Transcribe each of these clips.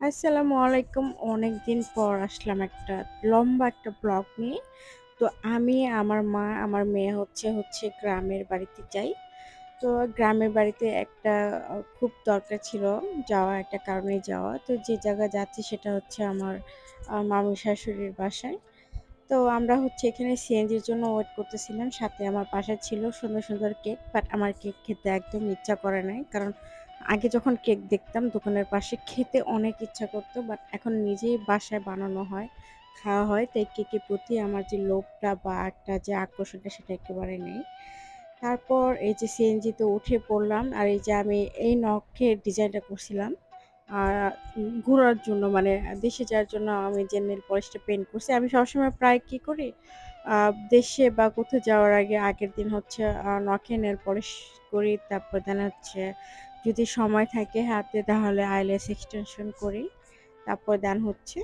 আসসালামু আলাইকুম। অনেকদিন পর আসলাম একটা লম্বা একটা ব্লগ নিয়ে। তো আমি, আমার মা, আমার মেয়ে হচ্ছে হচ্ছে গ্রামের বাড়িতে যাই। তো গ্রামের বাড়িতে একটা খুব দরকার ছিল যাওয়া, একটা কারণে যাওয়া। তো যে জায়গা যাচ্ছি সেটা হচ্ছে আমার আ মামুর শাশুড়ির বাসায়। তো আমরা হচ্ছে এখানে সিএনজির জন্য ওয়েট করতেছিলাম। সাথে আমার বাসায় ছিল সুন্দর, সুন্দর কেক। বাট আমার কেক খেতে একদম ইচ্ছা করে নাই। কারণ আগে যখন কেক দেখতাম দোকানের পাশে খেতে অনেক ইচ্ছা করতো বাট এখন নিজেই বাসায় বানানো হয়, খাওয়া হয়। তাই কেকের প্রতি আমার যে লোভটা বা একটা যে আকর্ষণটা সেটা একেবারে নেই। তারপর এই যে সিএনজিতে উঠে পড়লাম। আর এই যে আমি এই নখের ডিজাইনটা করছিলাম। আর ঘোরার জন্য মানে দেশে যাওয়ার জন্য আমি যে নেল পলিশটা পেইন্ট করছি। আমি সবসময় প্রায় কী করি, দেশে বা কোথাও যাওয়ার আগে আগের দিন হচ্ছে নখে নেল পলিশ করি। তারপর দেন হচ্ছে যদি সময় থাকে হাতে তাহলে আইলেস এক্সটেনশন করি। তারপর দেন হচ্ছে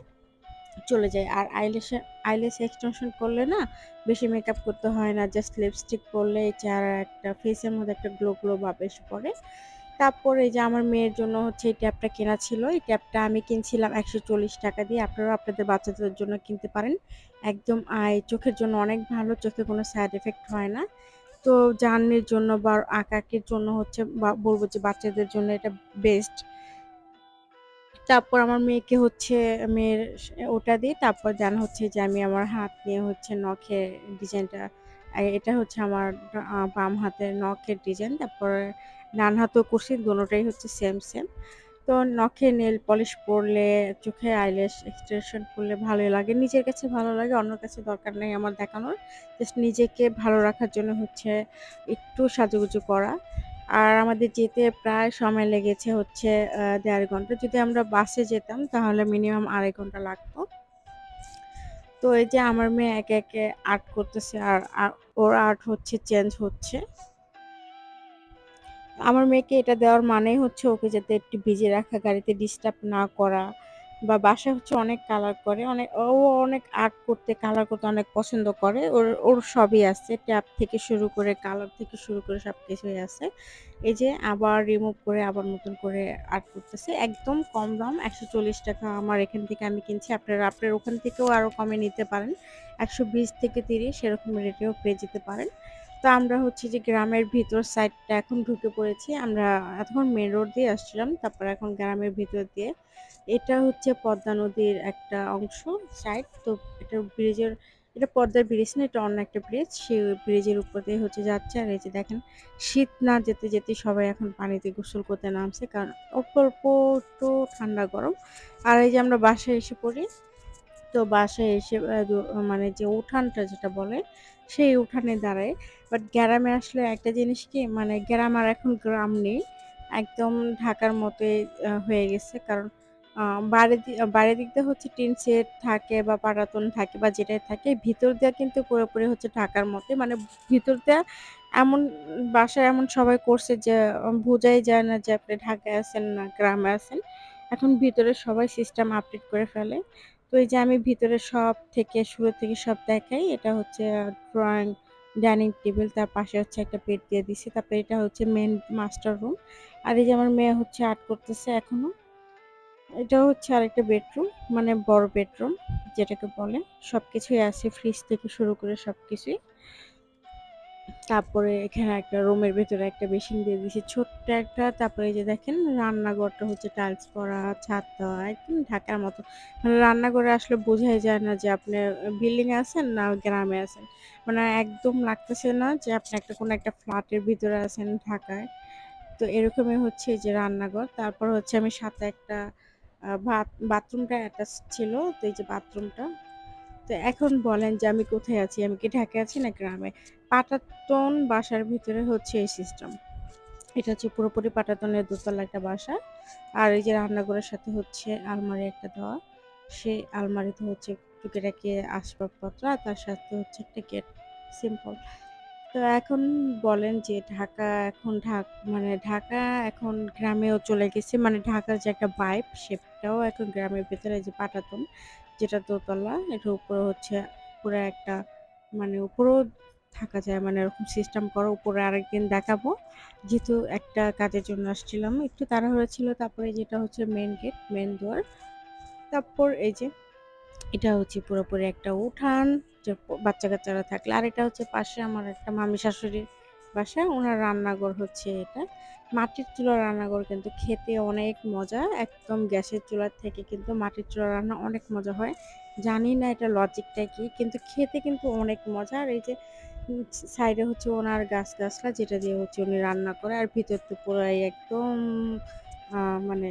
চলে যায় আর আইল্যাশে আইলেস এক্সটেনশন করলে না বেশি মেকআপ করতে হয় না। জাস্ট লিপস্টিক পরলেই চেহারার একটা ফেসের মধ্যে একটা গ্লো, গ্লো ভাব এসে পড়ে। তারপর এই যে আমার মেয়ের জন্য হচ্ছে এই ট্যাপটা কেনা ছিল। এই ট্যাপটা আমি কিনছিলাম ৳১৪০ দিয়ে। আপনারাও আপনাদের বাচ্চাদের জন্য কিনতে পারেন। একদম আয় চোখের জন্য অনেক ভালো। চোখে কোনো সাইড এফেক্ট হয় না। তো জার্নির জন্য বা আঁকাআঁকির জন্য হচ্ছে বলব যে বাচ্চাদের জন্য এটা বেস্ট। তারপর আমার মেয়েকে হচ্ছে মেয়ের ওটা দিই। তারপর দেন হচ্ছে যে আমি আমার হাত নিয়ে হচ্ছে নখের ডিজাইনটা এটা হচ্ছে আমার বাম হাতের নখের ডিজাইন। তারপর ডান হাতেও করছি দোনোটাই হচ্ছে সেম, সেম। তো নখে নেল পলিশ পরলে, চোখে আইল্যাশ এক্সটেনশন করলে ভালোই লাগে। নিজের কাছে ভালো লাগে, অন্যের কাছে দরকার নেই আমার দেখানোর। জাস্ট নিজেকে ভালো রাখার জন্য হচ্ছে একটু সাজুগুজু করা। আর আমাদের যেতে প্রায় সময় লেগেছে হচ্ছে দেড় ঘণ্টা। যদি আমরা বাসে যেতাম তাহলে মিনিমাম ২.৫ ঘণ্টা লাগতো। তো এই যে আমার মেয়ে একে, একে আর্ট করতেছে আর ওর আর্ট হচ্ছে চেঞ্জ হচ্ছে। আমার মেয়েকে এটা দেওয়ার মানেই হচ্ছে ওকে যাতে একটু ভিজে রাখা, গাড়িতে ডিস্টার্ব না করা বা বাসায় হচ্ছে অনেক কালার করে। অনেক ও অনেক আর্ট করতে, কালার করতে অনেক পছন্দ করে। ওর ওর সবই আছে। ট্যাপ থেকে শুরু করে, কালার থেকে শুরু করে সব কিছুই আছে। এই যে আবার রিমুভ করে আবার নতুন করে আর্ট করতেছে। একদম কম দাম ৳১৪০ আমার এখান থেকে আমি কিনছি। আপনারা আপনার ওখান থেকেও আরও কমে নিতে পারেন। ১২০ থেকে ৩০ এরকম রেটেও পেয়ে যেতে পারেন। তো আমরা হচ্ছে যে গ্রামের ভিতর সাইডটা এখন ঢুকে পড়েছি। আমরা এতক্ষণ মেন রোড দিয়ে আসছিলাম। তারপর এখন গ্রামের ভিতর দিয়ে। এটা হচ্ছে পদ্মা নদীর একটা অংশ সাইড। তো এটা ব্রিজের এটা পদ্মার ব্রিজ না, এটা অন্য একটা ব্রিজ। সে ব্রিজের উপর দিয়ে হচ্ছে যাচ্ছে। আর এই যে দেখেন শীত না যেতে, যেতে সবাই এখন পানিতে গোসল করতে নামছে। কারণ অল্প, অল্প একটু ঠান্ডা গরম। আর এই যে আমরা বাসায় এসে পড়ি। তো বাসায় এসে মানে যে উঠানটা যেটা বলে, সেই উঠানে দাঁড়ায় বাট গ্রামে আসলে একটা জিনিস কি মানে গ্রাম আর এখন গ্রাম নেই। একদম ঢাকার মতোই হয়ে গেছে। কারণ আ বাইরের দিক দিয়ে হচ্ছে টিন শেড থাকে বা পাটাতন থাকে বা যেটাই থাকে, ভিতর দিয়া কিন্তু পুরোপুরি হচ্ছে ঢাকার মতোই। মানে ভিতর দিয়া এমন বাসায় এমন সবাই করছে যে বোঝাই যায় না যে আপনি ঢাকায় আছেন না গ্রামে আছেন। এখন ভিতরে সবাই সিস্টেম আপডেট করে ফেলে। তো এই যে আমি ভিতরে সব থেকে শুরু থেকে সব দেখাই। এটা হচ্ছে ড্রয়িং ডাইনিং টেবিল তার পাশে হচ্ছে একটা বেড দিয়ে দিছি। তারপরে এটা হচ্ছে মেন মাস্টার রুম। আর এই যে আমার মেয়ে হচ্ছে আর্ট করতেছে এখনও। এটা হচ্ছে আরেকটা বেডরুম মানে বড় বেডরুম যেটাকে বলে। সবকিছুই আছে ফ্রিজ থেকে শুরু করে সবকিছুই। তারপরে এখানে একটা রুমের ভেতরে একটা বেসিন দিয়ে দিছি ছোট্ট একটা। তারপরে যে দেখেন রান্নাঘরটা হচ্ছে টাইলস করা, ছাদ দেওয়া একদম ঢাকার মতো। মানে রান্নাঘরে আসলে বোঝাই যায় না যে আপনি বিল্ডিং আছেন না গ্রামে আছেন। মানে একদম লাগতেছে না যে আপনি একটা কোনো একটা ফ্ল্যাটের ভিতরে আছেন ঢাকায়। তো এরকমই হচ্ছে যে রান্নাঘর। তারপর হচ্ছে আমি সাথে একটা বাথরুমটা অ্যাটাচ ছিল। তো এই যে বাথরুমটা। তো এখন বলেন যে আমি কোথায় আছি? আমি কি ঢাকায় আছি না গ্রামে? পাটাতন বাসার ভিতরে হচ্ছে এই সিস্টেম। এটা হচ্ছে পুরোপুরি পাটাতনের দোতলা একটা বাসা। আর এই যে রান্নাঘরের সাথে হচ্ছে আলমারি একটা দেওয়া। সেই আলমারিতে হচ্ছে টুকিটাকি আসবাবপত্র আর তার সাথে হচ্ছে একটা গেট। সিম্পল। তো এখন বলেন যে ঢাকা এখন ঢাক মানে ঢাকা এখন গ্রামেও চলে গেছে। মানে ঢাকার যে একটা ভাইব সেটাও এখন গ্রামের ভেতরে যে পাটাতন যেটা দোতলা, এটার উপরে হচ্ছে পুরো একটা মানে উপরেও থাকা যায় মানে এরকম সিস্টেম করো, উপরে আরেকদিন দেখাবো। যেহেতু একটা কাজের জন্য আসছিলাম, একটু তাড়াহুড়ো ছিল, তারপরে যেটা হচ্ছে মেন গেট মেন দোয়ার তারপর এই যে এটা হচ্ছে পুরোপুরি একটা উঠান, যে বাচ্চা কাচ্চারা থাকলে, আর এটা হচ্ছে পাশে আমার একটা মামি শাশুড়ির বাসা ওনার রান্নাঘর হচ্ছে এটা। মাটির চুলা রান্নাঘর কিন্তু খেতে অনেক মজা। একদম গ্যাসের চুলার থেকে কিন্তু মাটির চুলা রান্না অনেক মজা হয়। জানি না এটা লজিকটা কি, কিন্তু খেতে কিন্তু অনেক মজা। আর এই যে সাইডে হচ্ছে ওনার গাছ গাছলা যেটা দিয়ে হচ্ছে উনি রান্না করে। আর ভিতর তো পুরাই একদম মানে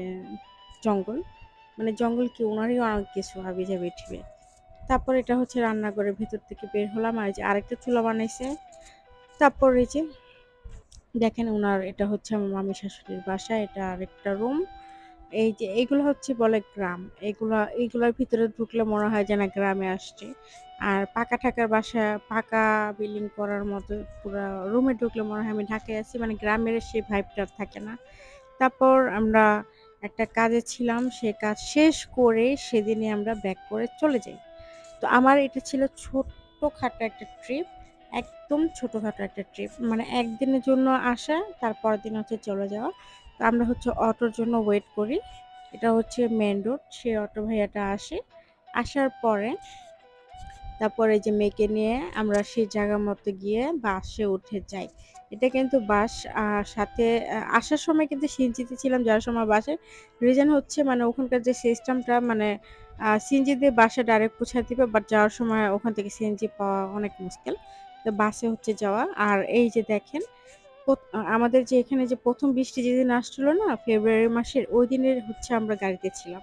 জঙ্গল। মানে জঙ্গল কি ওনারই অনেক কিছু হাবি যাবি ঠিবে তারপর এটা হচ্ছে রান্নাঘরের ভিতর থেকে বের হলাম। আর যে আরেকটা চুলা বানাইছে। তারপর এই যে দেখেন ওনার এটা হচ্ছে আমার মামি শাশুড়ির বাসা, এটা আরেকটা রুম এই যে এগুলো হচ্ছে বলে গ্রাম। এগুলা এইগুলোর ভিতরে ঢুকলে মনে হয় যেন গ্রামে আসছে। আর পাকা ঠাকার বাসা, পাকা বিল্ডিং করার মতো পুরো রুমে ঢুকলে মনে হয় আমি ঢাকায় আছি মানে গ্রামের সেই ভাইবটা থাকে না। তারপর আমরা একটা কাজে ছিলাম, সে কাজ শেষ করে সেদিনই আমরা ব্যাক করে চলে যাই। তো আমার এটা ছিল ছোট্টখাটো একটা ট্রিপ একদম ছোটোখাটো একটা ট্রিপ মানে একদিনের জন্য আসা তারপর দিন হচ্ছে চলে যাওয়া। তো আমরা হচ্ছে অটোর জন্য ওয়েট করি। এটা হচ্ছে মেন রোড সেই অটো ভাইয়াটা আসে। আসার পরে তারপরে যে মেয়েকে নিয়ে আমরা সেই জায়গা মতো গিয়ে বাসে উঠে যাই। এটা কিন্তু বাস সাথে আসার সময় কিন্তু সিনজিতে ছিলাম যাওয়ার সময় বাসে রিজন হচ্ছে মানে ওখানকার যে সিস্টেমটা মানে সিএনজি দিয়ে বাসে ডাইরেক্ট পৌঁছা দিবে বাট যাওয়ার সময় ওখান থেকে সিএনজি পাওয়া অনেক মুশকিল। বাসে হচ্ছে যাওয়া। আর এই যে দেখেন আমাদের যে এখানে যে প্রথম বৃষ্টি যেদিন আসছিল না, ফেব্রুয়ারি মাসের ওই দিনের হচ্ছে আমরা গাড়িতে ছিলাম।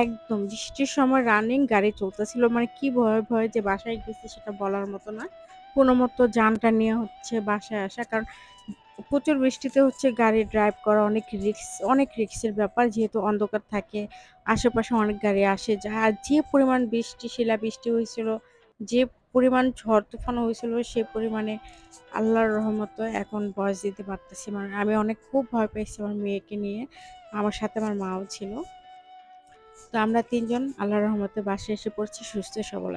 একদম বৃষ্টির সময় রানিং গাড়ি চলতেছিল। মানে কি ভয়ে ভয়ে যে বাসায় গেছি সেটা বলার মতো না। কোনো মতো যানটা নিয়ে হচ্ছে বাসায় আসা। কারণ প্রচুর বৃষ্টিতে হচ্ছে গাড়ি ড্রাইভ করা অনেক রিক্স অনেক রিক্সের ব্যাপার। যেহেতু অন্ধকার থাকে, আশেপাশে অনেক গাড়ি আসে। যা যে পরিমাণ বৃষ্টি শিলা বৃষ্টি হয়েছিল, যে পরিমাণ ঝড় তুফান হয়েছিল সে পরিমাণে আল্লাহর রহমত এখন বয়স দিতে পারতেছি। মানে আমি অনেক খুব ভয় পেয়েছি আমার মেয়েকে নিয়ে। আমার সাথে আমার মাও ছিল। তো আমরা তিনজন আল্লাহর রহমতে বাসে এসে পড়ছি, সুস্থ সবল